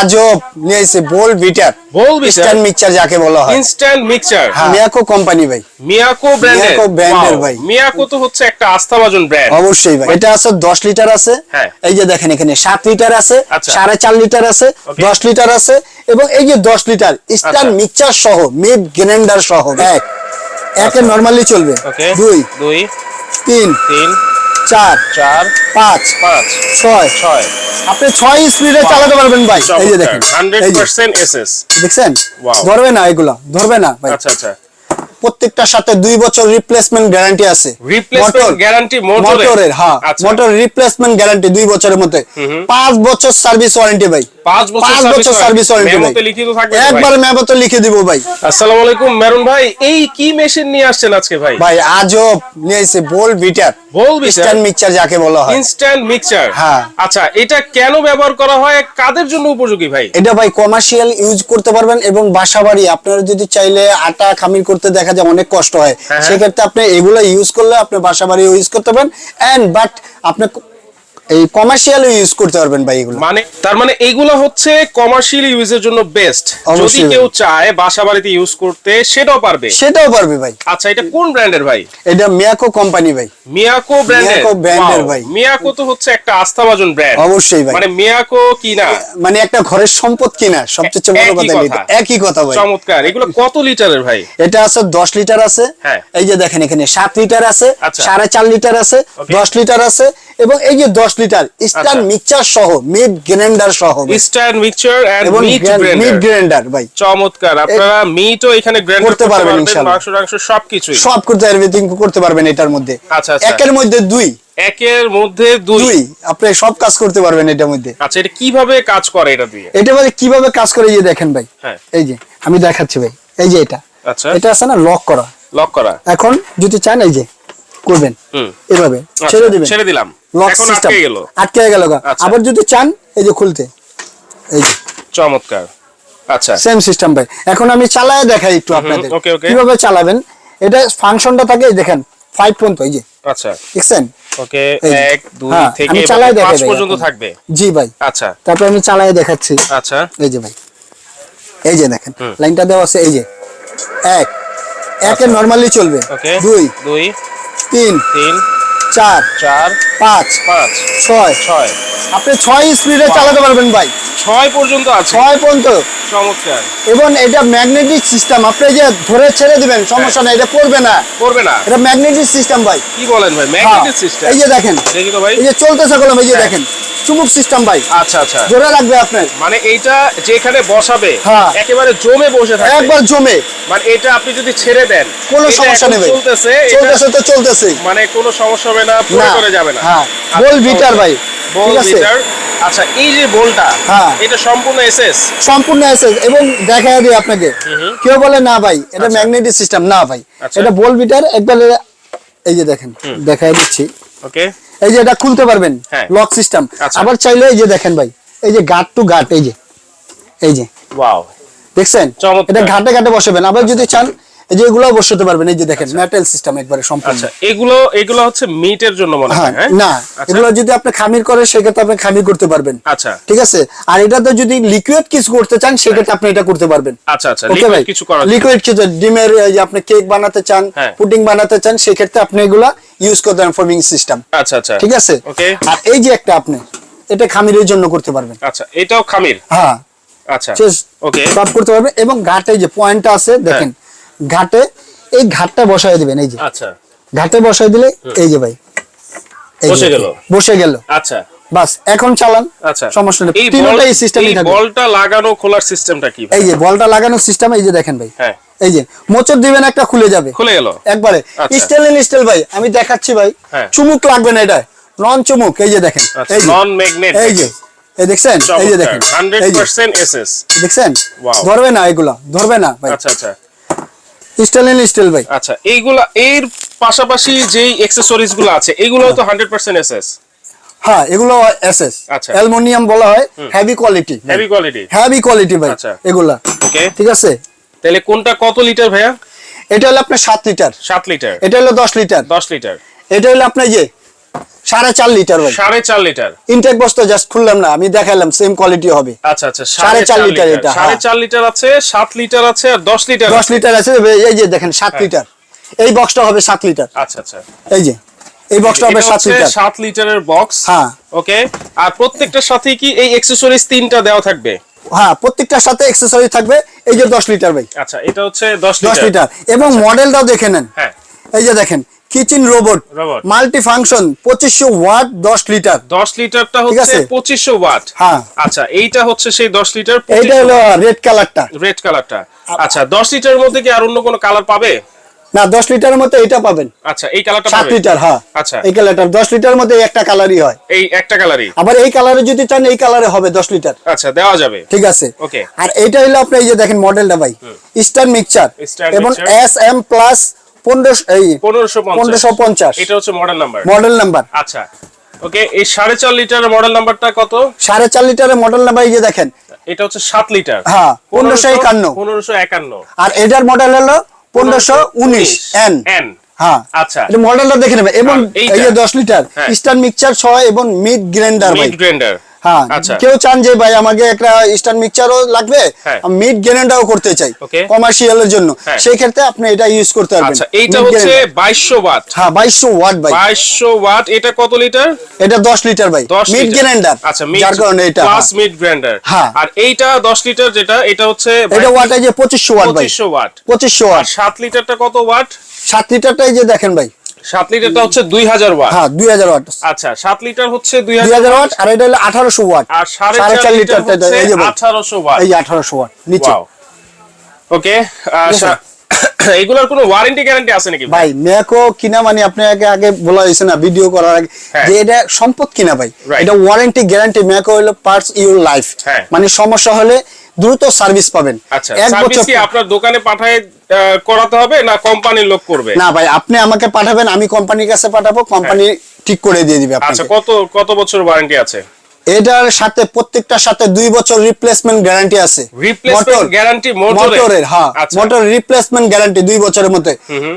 আজব নিয়ে এসে bowl beater bowl beater? Instant mixture যাকে বলা হয়। ইনস্ট্যান্ট মিক্সচার মিয়াকো কোম্পানি ভাই। মিয়াকো ব্র্যান্ডের মিয়াকো brand-এর ভাই। মিয়াকো তো হচ্ছে একটা আস্থাভাজন ব্র্যান্ড অবশ্যই ভাই। এটা আছে দশ লিটার আছে। হ্যাঁ। এই যে দেখেন এখানে সাত লিটার আছে আচ্ছা। সাড়ে চার লিটার আছে Okay. দশ লিটার আছে এবং এই যে দশ লিটার ইনস্ট্যান্ট আচ্ছা। মিক্সচার সহ মিড গ্রাইন্ডার সহ এক। একে নরমালি চলবে। ওকে দুই। দুই। তিন। তিন। চার চার পাঁচ পাঁচ ছয়। ছয়। আপনি ছয় স্পিডে চালাতে পারবেন ভাই। এই যে দেখেন হান্ড্রেড পার্সেন্ট এসএস। দেখছেন? ধরবে না এগুলা ধরবে না ভাই। আচ্ছা আচ্ছা। প্রত্যেকটার সাথে দুই বছর রিপ্লেসমেন্ট গ্যারান্টি আছে। রিপ্লেসমেন্ট গ্যারান্টি মোটরের হ্যাঁ। মোটর রিপ্লেসমেন্ট গ্যারান্টি দুই বছরের মধ্যে। পাঁচ বছর সার্ভিস ওয়ারেন্টি ভাই। পাঁচ বছর সার্ভিস ওয়ারেন্টি লিখিত থাকবে একবার ম্যাপে লিখে দিব ভাই। আসসালামু আলাইকুম মেরুন ভাই। এই কি মেশিন নিয়ে আসছেন আজকে ভাই? ভাই আজব। নিয়ে এসে bowl beater bowl beater? Instant mixture যাকে বলা হয়। ইনস্ট্যান্ট মিক্সচার হ্যাঁ। আচ্ছা এটা কেন ব্যবহার করা হয়? কাদের জন্য উপযোগী ভাই? এটা ভাই কমার্শিয়াল ইউজ করতে পারবেন এবং বাসাবাড়ি। আপনারা যদি চাইলে আটা খামির করতে দেখা যায় অনেক কষ্ট হয়। হ্যাঁ। সেক্ষেত্রে আপনি এগুলো ইউজ করলে আপনি বাসাবাড়ি ইউজ করতে পারেন। এন্ড বাট আপনি এই কমার্শিয়াল ইউজ করতে পারবেন ভাই এগুলো। মানে তার মানে এইগুলো হচ্ছে কমার্শিয়াল ইউজের জন্য বেস্ট যদি কেউ চায় বাসা বাড়িতে ইউজ করতে সেটাও পারবে। সেটাও পারবে ভাই। আচ্ছা এটা কোন ব্র্যান্ডের ভাই? এটা মিয়াকো কোম্পানি ভাই। মিয়াকো ব্র্যান্ডের মিয়াকো brand-এর ভাই। মিয়াকো তো হচ্ছে একটা আস্থাভাজন ব্র্যান্ড অবশ্যই ভাই। মানে মিয়াকো কি না? মানে একটা ঘরের সম্পদ কিনা সবচেয়ে বড় কথা। একই কথা ভাই। চমৎকার। এগুলো কত লিটারের ভাই? এটা আছে দশ লিটার আছে। হ্যাঁ। এই যে দেখেন এখানে সাত লিটার আছে আচ্ছা। সাড়ে চার লিটার আছে Okay. দশ লিটার আছে এবং এই যে দশ লিটার আচ্ছা। মিক্সচার সহ মিড গ্রাইন্ডার সহ মিক্সচার এন্ড মিট গ্রাইন্ডার ভাই। চমৎকার। আপনারা মিটও এখানে গ্র্যান্ড করতে পারবেন ইনশাআল্লাহ। মাংস সবকিছুই। সব করতে এভরিথিং করতে পারবেন এটার মধ্যে। আচ্ছা, আচ্ছা। একের মধ্যে দুই। একের মধ্যে দুই। দুই। আপনি সব কাজ করতে পারবেন এটার মধ্যে। আচ্ছা এটা কীভাবে কাজ করে এটা দিয়ে? এটা মানে কীভাবে কাজ করে এই যে দেখেন ভাই। হ্যাঁ। এই যে আমি দেখাচ্ছি ভাই। এই যে এটা। আচ্ছা। এটা আছে না লক করা। লক করা। এখন যদি চান এই যে করবেন। এভাবে। আচ্ছা, ছেড়ে দিবেন। ছেড়ে দিলাম। লক সিস্টেম আটকে গেল। আটকে গেল। আচ্ছা। আবার যদি চান এই যে খুলতে। এই যে। চমৎকার। আচ্ছা। সেম সিস্টেম ভাই। এখন আমি চালায় দেখাই একটু আপনাদের. কীভাবে চালাবেন? এটা ফাংশনটা থাকে দেখেন ফাইভ পর্যন্ত এই যে। আচ্ছা। দেখছেন? ওকে এক দুই হ্যাঁ, থেকে আমি চালাই দেখাই পাঁচ পর্যন্ত থাকবে। জি ভাই। আচ্ছা। তারপর আমি চালায় দেখাচ্ছি। আচ্ছা। এই যে ভাই। এই যে দেখেন লাইনটা দেওয়া আছে এই যে। এক। একে নরমালি চলবে। আচ্ছা। ওকে। দুই। দুই। তিন তিন চার চার পাঁচ পাঁচ ছয়। ছয়। আপনি ছয় স্পিডে চালাতে পারবেন ভাই। ছয় পর্যন্ত আছে। ছয় পর্যন্ত। চমৎকার। এবং এটা ম্যাগনেটিক সিস্টেম আপনি যে ধরে ছেড়ে দিবেন সমস্যা নাই এটা পড়বে না। করবে না। এটা ম্যাগনেটিক সিস্টেম ভাই। কি বলেন ভাই? হ্যাঁ, ম্যাগনেটিক সিস্টেম এই যে দেখেন। দেখি তো ভাই। এই যে চলতেছে কলম এই যে হ্যাঁ। দেখেন। চুমুক সিস্টেম ভাই। আচ্ছা আচ্ছা। জোরে রাখবে আপনার মানে এইটা যেখানে বসাবে হ্যাঁ। একেবারে জমে বসে থাকবে। একবার জমে। মানে এটা আপনি যদি ছেড়ে দেন কোনো সমস্যা নেই চলতেছে চলতেছে তো চলতেছে। মানে কোনো সমস্যা হবে না পড়ে করে যাবে না। হ্যাঁ আচ্ছা, বল বিটার ভাই ঠিক আছে? আচ্ছা এই যে বলটা হ্যাঁ। এটা সম্পূর্ণ এসএস? সম্পূর্ণ আছে এবং দেখা দিই আপনাকে। কেউ বলে না ভাই এটা আচ্ছা। ম্যাগনেটিক সিস্টেম না ভাই। আচ্ছা। এটা বল বিটার একবার এই যে দেখেন দেখাই দিচ্ছি। ওকে। এই যে এটা খুলতে পারবেন হ্যাঁ। লক সিস্টেম আচ্ছা। আবার চাইলে এই যে দেখেন ভাই এই যে গাট টু গাট এই যে এই যে। ওয়াও দেখছেন। এটা ঘাটে ঘাটে বসাবেন। আবার যদি চান এই যে এগুলো বসাতে পারবেন এই যে দেখেন মেটাল সিস্টেম একবারে সম্পূর্ণ। আচ্ছা এগুলো এগুলো হচ্ছে মিটের জন্য মনে হ্যাঁ হয় হ্যাঁ? না আচ্ছা। এগুলো যদি আপনি খামির করে সেক্ষেত্রে আপনি খামির করতে পারবেন। আচ্ছা। ঠিক আছে? আর এটাতে যদি লিকুইড কিছু করতে চান সেক্ষেত্রে আপনি এটা করতে পারবেন। আচ্ছা আচ্ছা ওকে ভাই? কিছু করার লিকুইড কিছু ডিমের যে আপনি কেক বানাতে চান হ্যাঁ। পুডিং বানাতে চান সেক্ষেত্রে আপনি এগুলা ইউজ করতে পারেন ফর্মিং সিস্টেম আচ্ছা আচ্ছা। ঠিক আছে? আর এই যে একটা আপনি এটা খামিরের জন্য করতে পারবেন। আচ্ছা এটাও খামির? হ্যাঁ। আচ্ছা। ওকে সব করতে পারবেন। এবং ঘাটে যে পয়েন্টটা আছে দেখেন ঘাটে এই ঘাটটা বসায় দিবেন এই যে। আচ্ছা। ঘাটে বসায় দিলে এই যে ভাই। বসে গেল। বসে গেল। আচ্ছা। বাস এখন চালান আচ্ছা। সমস্যা নেই। তিনটা এই সিস্টেমই বলটা লাগানো খোলার সিস্টেমটা কি এই যে বলটা লাগানোর সিস্টেম এই যে দেখেন ভাই। হ্যাঁ। এই যে মোচর দিবেন একটা খুলে যাবে। খুলে গেল। একবারে। আচ্ছা। স্টেল ইন স্টেল ভাই আমি দেখাচ্ছি ভাই। হ্যাঁ। চুমুক লাগবে না এটা। নন চুমুক এই যে দেখেন। আচ্ছা এই যে। Non magnet. এই যে। এই দেখছেন? এই যে দেখেন। এই যে। 100% এসএস দেখছেন? ধরবে না এগুলা। ধরবে না ভাই। আচ্ছা আচ্ছা। স্টেল স্টিল ভাই। আচ্ছা এইগুলা এর পাশাপাশি যেই অ্যাকসেসরিজগুলো আছে এগুলো তো 100% এসএস হ্যাঁ এগুলো এসএস আচ্ছা। অ্যালুমিনিয়াম বলা হয় heavy quality heavy quality heavy quality ভাই আচ্ছা। এগুলা। ওকে ঠিক আছে? তাহলে কোনটা কত লিটার ভাইয়া? এটা হলো আপনার সাত লিটার 7 লিটার এটা হলো দশ লিটার 10 লিটার এটা হলো আপনার যে সাড়ে চার লিটার সাড়ে চার লিটার ইনটেক বক্সটা জাস্ট খুললাম না আমি দেখালাম সেম কোয়ালিটি হবে। আচ্ছা আচ্ছা সাড়ে চার লিটার এটা, সাড়ে হ্যাঁ। চার লিটার আছে সাত লিটার আছে আর দশ লিটার দশ আছে। লিটার আছে এই যে দেখেন সাত হ্যাঁ। লিটার এই বক্সটা হবে সাত লিটার আচ্ছা আচ্ছা। এই যে এই বক্সটা হবে লিটার লিটারের বক্স হ্যাঁ। ওকে আর প্রত্যেকটার সাথে কি এই অ্যাকসেসরিজ তিনটা দেওয়া থাকবে? হ্যাঁ প্রত্যেকটার সাথে থাকবে এই যে দশ লিটার ভাই। আচ্ছা এটা হচ্ছে লিটার এবং মডেলটাও দেখে নেন। হ্যাঁ। এই যে দেখেন কিচেন রোবট মাল্টি ফাংশন পঁচিশশো ওয়াট দশ লিটার। দশ লিটারটা হচ্ছে পঁচিশশো ওয়াট। হ্যাঁ। আচ্ছা এইটা হচ্ছে সেই দশ লিটার এইটা হলো রেড কালারটা রেড কালারটা আচ্ছা দশ লিটারের মধ্যে কি আর অন্য কোনো কালার পাবে? না দশ লিটারের মধ্যে এটা পাবেন। আচ্ছা এই কালারটা সাত লিটার হ্যাঁ। আচ্ছা। এই কালারটা দশ লিটারের মধ্যে একটা কালারই হয়। এই একটা কালারই আবার এই কালারে যদি চান এই কালারে হবে দশ লিটার। আচ্ছা দেওয়া যাবে। ঠিক আছে? Okay. আর এটা হলো আপনি এই যে দেখেন মডেলটা ভাই। ইস্টার্ন মিক্সচার এবং এস এম প্লাস পনেরোশো এই পনেরোশো পনেরোশো পঞ্চাশ। এটা হচ্ছে মডেল নাম্বার মডেল নাম্বার আচ্ছা। ওকে এই সাড়ে চার লিটারের মডেল নাম্বারটা কত? সাড়ে চার লিটারের মডেল নাম্বার এই যে দেখেন। এটা হচ্ছে সাত লিটার। হ্যাঁ, 1551 পনেরোশো একান্ন। আর এটার মডেল হলো পনেরোশো উনিশ এন এন হ্যাঁ। আচ্ছা। এটা মডেলটা দেখে নেবে। এবং এই যে দশ লিটার হ্যাঁ। ইস্টার্ন মিক্সচার ছয় এবং মিড গ্রাইন্ডার ভাই। মিড গ্রাইন্ডার হ্যাঁ আচ্ছা কেউ চান যে ভাই আমাকে একটা ইস্টার্ন মিক্সচারও লাগবে হ্যাঁ। মিড গ্রাইন্ডারও করতে চাই Okay. কমার্শিয়ালের জন্য হ্যাঁ। সেই ক্ষেত্রে আপনি এটা ইউজ করতে পারবেন আচ্ছা এইটা হচ্ছে grinder। বাইশশো ওয়াট হ্যাঁ বাইশশো ওয়াট ভাই বাইশশো ওয়াট এটা কত লিটার এটা দশ লিটার ভাই মিড লিটার। আচ্ছা যার কারণে এটা প্লাস। মিড গ্রাইন্ডার হ্যাঁ। আর এইটা দশ লিটার যেটা এটা হচ্ছে এটা ওয়াট এই যে পঁচিশশো ওয়াট ভাই পঁচিশশো ওয়াট পঁচিশশো আর ওয়াট সাত লিটারটা কত ওয়াট সাত লিটারটাই যে দেখেন ভাই সাত লিটারটা হচ্ছে দুই হাজার ওয়াট। হ্যাঁ দুই হাজার ওয়াট। আচ্ছা লিটার হচ্ছে দুই দুই হাজার হাজার ওয়াট আর এটা হলো আঠারোশো ওয়াট। আর লিটারটা এই যে ওয়াট। এই যে আঠারোশো ওয়াট নিচে। ওকে? এইগুলোর কোনো ওয়ারেন্টি গ্যারান্টি আছে নাকি ভাই? ম্যাকো কিনা মানে আপনাকে আগে বলা হয়েছে না ভিডিও করার আগে হ্যাঁ। যে এটা সম্পদ কিনা ভাই. এটা ওয়ারেন্টি গ্যারান্টি ম্যাকো হলো পার্টস ইউর লাইফ। মানে সমস্যা হলে দ্রুত সার্ভিস পাবেন। আচ্ছা এক বছর কি আপনার দোকানে পাঠায় করাতে হবে না কোম্পানির লোক করবে? না ভাই আপনি আমাকে পাঠাবেন আমি কোম্পানির কাছে পাঠাবো কোম্পানি ঠিক করে দিয়ে দিবে আচ্ছা কত কত বছর ওয়ারেন্টি আছে? এটার সাথে প্রত্যেকটার সাথে দুই বছর রিপ্লেসমেন্ট গ্যারান্টি আছে। রিপ্লেসমেন্ট গ্যারান্টি মোটরের হ্যাঁ। আচ্ছা। মোটর রিপ্লেসমেন্ট গ্যারান্টি দুই বছরের মধ্যে।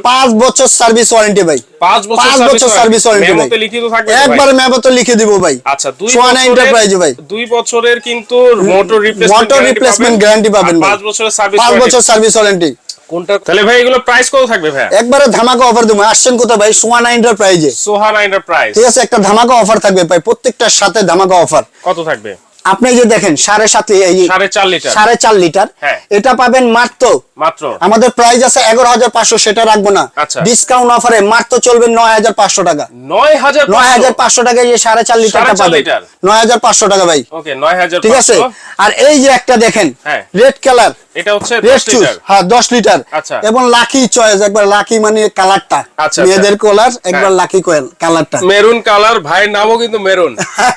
পাঁচ বছর সার্ভিস ওয়ারেন্টি ভাই। পাঁচ বছর সার্ভিস ওয়ারেন্টি ভাই। মেমোতে? একবার মেমো তো লিখে দিব ভাই। আচ্ছা দুই সোয়ানা এন্টারপ্রাইজ ভাই। দুই বছরের কিন্তু মোটর রিপ্লেসমেন্ট গ্যারান্টি পাবেন। পাঁচ বছরের সার্ভিস পাঁচ বছর সার্ভিস ওয়ারেন্টি কোনটা তাহলে ভাই এগুলো প্রাইস কত থাকবে ভাই একবারে ধামাকা অফার দেবো। আসছেন কোথায় ভাই? সোয়ানা এন্টারপ্রাইজে সোহানা প্রাইস ঠিক আছে একটা ধামাকা অফার থাকবে ভাই। প্রত্যেকটার সাথে ধামাকা অফার কত থাকবে? আপনি যে দেখেন সাড়ে সাত এই সাড়ে চার লিটার। সাড়ে চার লিটার। হ্যাঁ। এটা পাবেন মাত্র মাত্র? আমাদের প্রাইস আছে এগারো হাজার পাঁচশো সেটা রাখব না। আচ্ছা। ডিসকাউন্ট অফারে মাত্র চলবে নয় হাজার পাঁচশো টাকা। নয় হাজার নয় হাজার পাঁচশো টাকায় যে সাড়ে চার লিটারটা লিটার। নয় হাজার পাঁচশো টাকা ভাই। ওকে নয় হাজার ঠিক আছে? আর এই যে একটা দেখেন হ্যাঁ। রেড কালার এটা হচ্ছে রেড চুজ হ্যাঁ দশ লিটার। আচ্ছা। এবং লাকি চয়েস একবার লাকি মানে কালারটা আচ্ছা, মেয়েদের কালার একবার হ্যাঁ। লাকি কালারটা মেরুন কালার ভাইয়ের নামও কিন্তু মেরুন।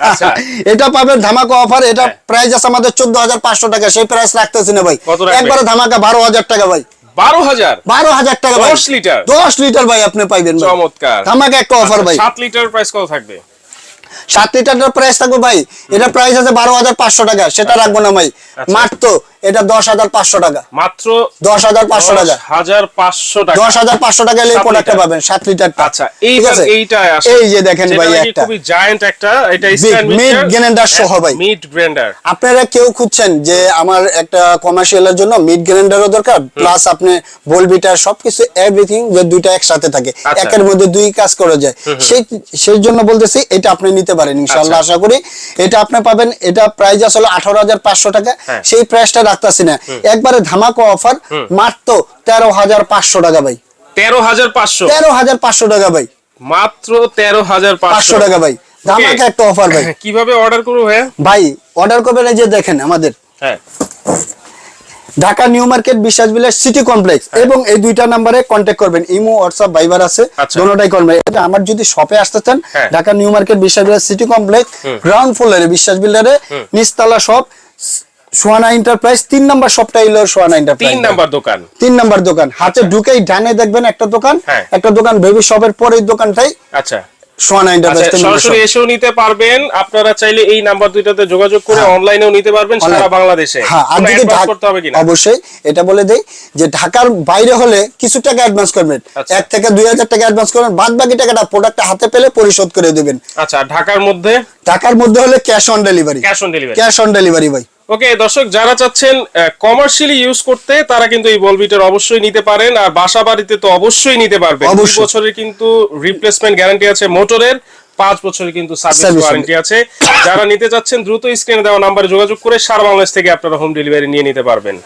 আচ্ছা। এটা পাবেন ধামাকা অফার এটা হ্যাঁ। প্রাইস আছে আমাদের চোদ্দ হাজার পাঁচশো টাকা সেই প্রাইস রাখতেছি না ভাই? একবারে ধামাকা বারো হাজার টাকা ভাই। বারো হাজার। বারো হাজার টাকা দশ লিটার? দশ লিটার ভাই আপনি পাইবেন। চমৎকার। ধামাকা একটা অফার আচ্ছা, ভাই। সাত লিটার প্রাইস কত থাকবে? সাত লিটারের প্রাইস থাকবে ভাই। এটা প্রাইস আছে বারো হাজার পাঁচশো টাকা। সেটা রাখব না ভাই। আচ্ছা। মাত্র এটা দশ হাজার পাঁচশো টাকা। মাত্র দশ হাজার পাঁচশো টাকা। হাজার পাঁচশো টাকা। দশ হাজার পাঁচশো টাকা প্রোডাক্টটা পাবেন সাত লিটারটা আচ্ছা ঠিক এইটা এই যে দেখেন ভাই একটা। খুবই জায়ান্ট একটা এটা সহ ভাই। মিড আপনারা কেউ খুঁজছেন যে আমার একটা কমার্শিয়ালের জন্য মিড গ্রাইন্ডারও দরকার প্লাস আপনি ভোলবিটার সবকিছু এভরিথিং যে দুইটা একসাথে থাকে আচ্ছা। একের মধ্যে দুই কাজ করা যায়। সেই সেই জন্য বলতেছি এটা আপনি নিতে পারেন ইনশাআল্লাহ আচ্ছা। আশা করি। এটা আপনি পাবেন এটা প্রাইস আসলে আঠারো হাজার পাঁচশো টাকা। হ্যাঁ। সেই প্রাইসটা রাখতেছি না। একবারে ধামাকা অফার মাত্র তেরো হাজার পাঁচশো টাকা ভাই। তেরো হাজার পাঁচশো? তেরো হাজার পাঁচশো টাকা ভাই। মাত্র তেরো হাজার পাঁচশো। টাকা ভাই। ধামাকা একটা অফার ভাই। কীভাবে অর্ডার করব ভাইয়া? ভাই অর্ডার করবেন এই যে দেখেন আমাদের। হ্যাঁ। ঢাকা নিউ মার্কেট বিশ্বাস বিলাস সিটি কমপ্লেক্স। এবং এই দুইটা নাম্বারে কন্ট্যাক্ট করবেন। ইমো হোয়াটসঅ্যাপ ভাইবার আছে। আচ্ছা। দোনোটাই করবেন এটা আমার যদি শপে আসতে চান হ্যাঁ। ঢাকা নিউ মার্কেট বিশ্বাস বিলাস সিটি কমপ্লেক্স গ্রাউন্ড ফ্লোরে বিশ্বাস বিল্ডারে নিচতলা শপ সোয়ানা এন্টারপ্রাইজ তিন নাম্বার হলো সোয়ানা এন্টারপ্রাইজ তিন নাম্বার দোকান। তিন নাম্বার দোকান। হাতে ঢুকেই ডানে দেখবেন একটা দোকান হ্যাঁ। একটা দোকান বেবি শপের পরের দোকানটাই আচ্ছা। সোয়ানা আচ্ছা এন্টারপ্রাইজ সরাসরি এসেও নিতে পারবেন। আপনারা চাইলে এই নাম্বার দুইটাতে যোগাযোগ করে হ্যাঁ। অনলাইনেও নিতে পারবেন সারা বাংলাদেশে। হ্যাঁ আর যদি করতে হবে কিনা? অবশ্যই এটা বলে দেই যে ঢাকার বাইরে হলে কিছু টাকা অ্যাডভান্স করবেন। আচ্ছা। এক থেকে দুই হাজার টাকা অ্যাডভান্স করবেন। বাদ বাকি টাকাটা প্রোডাক্টটা হাতে পেলে পরিশোধ করে দেবেন। আচ্ছা ঢাকার মধ্যে? ঢাকার মধ্যে হলে cash on delivery cash on delivery cash on delivery ভাই। ওকে দর্শক যারা চাচ্ছেন কমার্শিয়ালি ইউজ করতে তারা কিন্তু এই বলবিটার অবশ্যই নিতে পারেন। আর বাসা বাড়িতে তো অবশ্যই নিতে পারবেন। দুই বছরের কিন্তু রিপ্লেসমেন্ট গ্যারান্টি আছে মোটরের পাঁচ বছরের কিন্তু সার্ভিস ওয়ারেন্টি আছে। যারা নিতে চাচ্ছেন দ্রুত স্ক্রিনে দেওয়া নাম্বারে যোগাযোগ করে সারা বাংলাদেশ থেকে আপনারা হোম ডেলিভারি নিয়ে নিতে পারবেন।